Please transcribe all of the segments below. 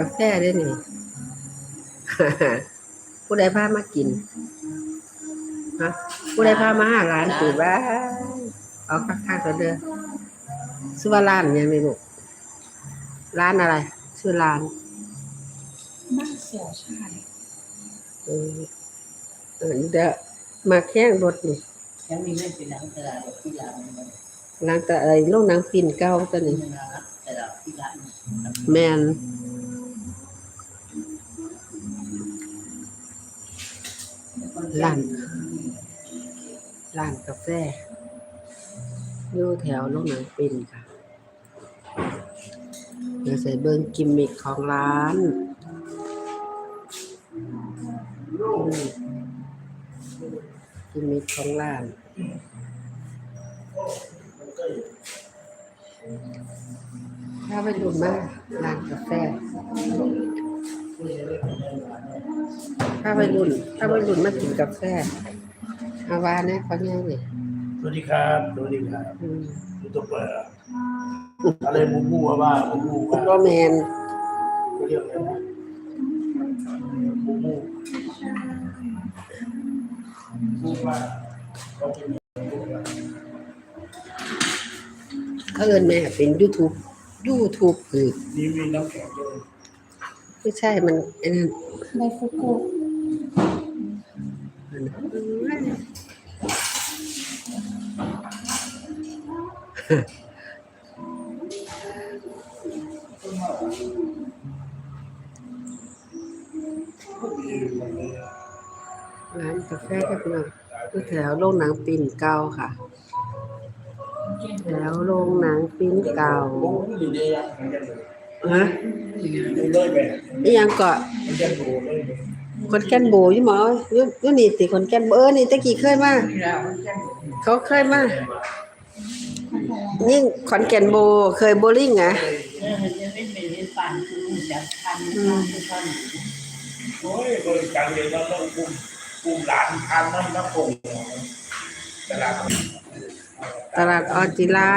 กาแฟได้นี่ ผู้ใดพามากินฮะผู้ใดพามาหาร้านถือว่าเอาคักๆตัวเด้อชื่อว่าร้านยังไม่รู้ร้านอะไร ชื่อร้านบ้านเสี่ยวชายเออเออเดี๋ยวมาแข่งรถนี่ยังมีเล่นเป็นหนังตลาดที่ร้านมันร้านแต่ไอ้โรงหนังปิ่นเก่าตัวนี้เป็นร้านตลาดที่ร้านแมน ร้านร้านกาแฟอยู่แถวโรงหนังปิ่นค่ะเดี๋ยวใส่เบิ้งกิมมิคของร้านกิมมิคของร้านถ้าไปดูมากร้านกาแฟ ถ้าไปรุ่นถ้าไปรุ่นมากินกาแฟอาวาเนี่ยเขาง่ายเลยสวัสดีครับสวัสดีครับอืมยูทูบเบอร์อะไรมูมูว่าว่ามูมูว่าก็แมนเขาเรียกอะไรนะมูมูมูว่าเขาเป็นเขาเอินแม่เป็น YouTube YouTube คือนี่มีน้ำแข็งด้วย ไม่ใช่มันไอ้นั่นไดฟุกุดีมันเลยร้านกาแฟก็เป็นอยู่แถวโรงหนังปิ่นเก่าค่ะ แถวโรงหนังปิ่นเก่า โอ้ยดีอะมันจะเลยฮะดูเลยแบบอีหยังก็มันจะดูเลยคนแก่นโบอยู่หมออยู่อยู่นี่ติคนแก่นโบเออนี่ตะกี้เคยมาเขาเคยมายิ่งขอนแก่นโบเคยโบลิ่งอะเออจะเล่นเป็นเล่นปั่นคือจากพันพันพันโอ้ยบริการเรียนแล้วต้องกลุ่มกลุ่มหลานทานน้ำน้ำผงตลาดตลาดออจิระ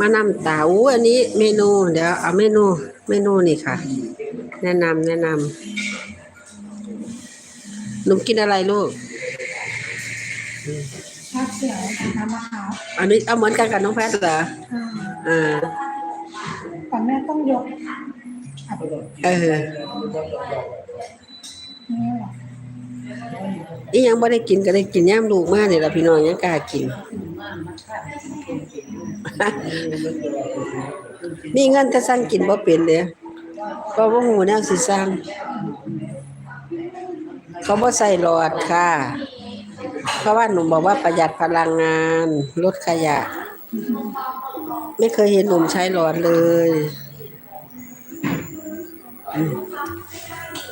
มานำตาอู้อันนี้เมนู เดี๋ยวเอาเมนู เมนูนี่ค่ะ แนะนำแนะนำหนุ่มกินอะไรลูกชาเขียวน้ำมะพร้าวอันนี้เอาเหมือนกันกับน้องแพทย์เหรอค่ะอ่าแต่แม่ต้องยกเออนี่หรออียังบ่ได้กินก็ได้กินย่ามลูกมากนี่ล่ะพี่น้องยังกล้ากิน มีเงินแต่สั่งกินบ่เป็นเด้ก็บ่ฮู้แนวสิสั่งเขาบ่ใส่หลอดค่ะเพราะว่าหนูบอกว่าประหยัดพลังงานลดขยะ ไม่เคยเห็นหนุ่มใช้หลอดเลย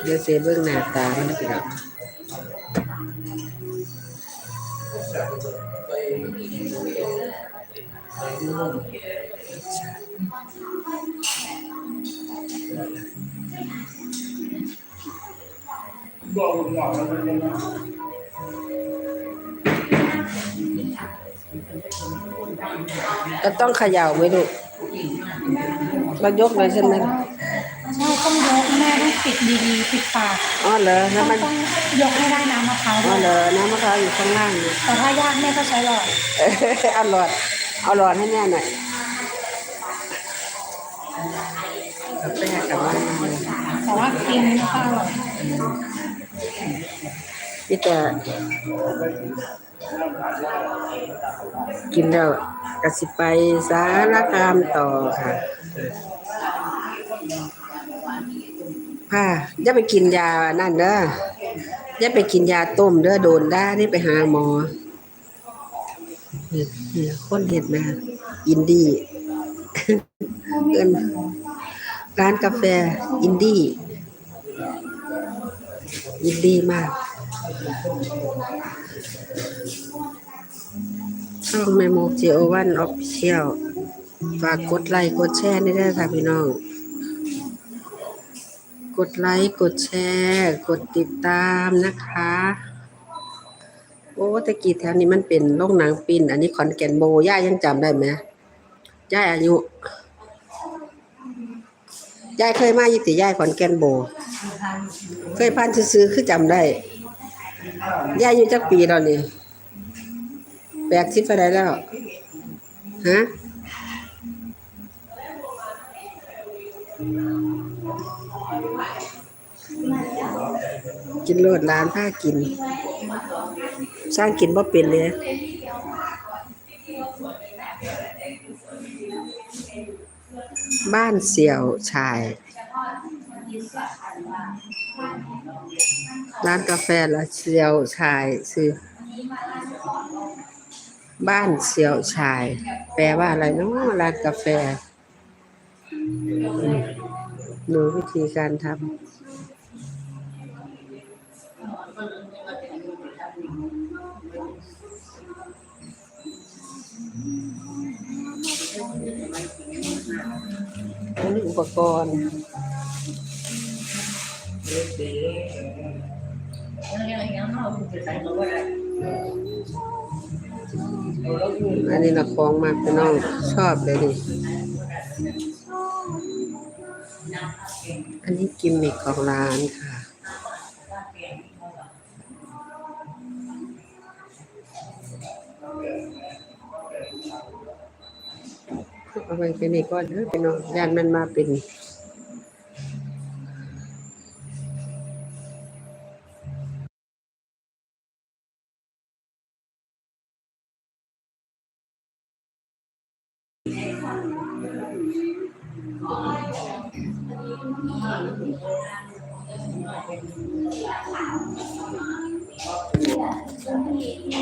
เดี๋ยวเสียเบิ่งหน้าตามันนะ พี่น้องบอกหงอกแล้วมันยังไงก็ต้องเขย่าไว้ลูกเรายกเลยใช่ไหมใช่ต้องยกแม่ต้องปิดดีๆปิดปากอ๋อเหรอต้แล้อวงมันต้องยกให้ได้น้ำมะพร้าวอ๋ด้อวยเหรอน้ำมะพร้าวอยู่ข้างล่างเนี่ยแต่ถ้ายากแม่ก็ใช้หลอดเอ้ยเอาหลอด เอาหลอดให้แม่หน่อยแฟกับว่าแต่ว่ากินก็อร่อยพี่แต่กินแล้วกสิไปสารคามต่อค่ะค่ะอย่าไปกินยานั่นเด้ออย่าไปกินยาต้มเด้อโดนได้นี่ไปหาหมอ นี่ยเนี่ยคนเห็ดมาอินดี้เอินร้านกาแฟอินดี้อินดี้มากช่องแมโมกจีโอวันออฟเชียลฝากกดไลค์กดแชร์ได้ด้วยค่ะพี่น้อง กดไลค์กดแชร์ กดติดตามนะคะ โอ้ตะกี้แถวนี้มันเป็นโรงหนังปินอันนี้ขอนแก่นโบย่ายังจำได้ไหมย่าอายุย่ายเคยมายู่ติย่ายขอนแก่นโบ เคยผ่านซื้อคือจำได้ย่ายอยู่จักปีแล้วนี่ยแปดสิบไปได้แล้วฮะกินโลดร้านผ้ากิน สร้างกินบ่เป็นเลยบ้านเสี่ยวชาย ร้านกาแฟละเสี่ยวชายซื้อบ้านเสี่ยวชาย แปลว่าอะไรเนาะร้านกาแฟดูวิธีการทำ อันนี้อุปกรณ์อันนี้ละของมากพี่น้องชอบเลยดิ อันนี้กิมมิคของร้านค่ะ เอาไว้เป็นนี่ก่อนเด้อพี่นองยานมันมาเป็น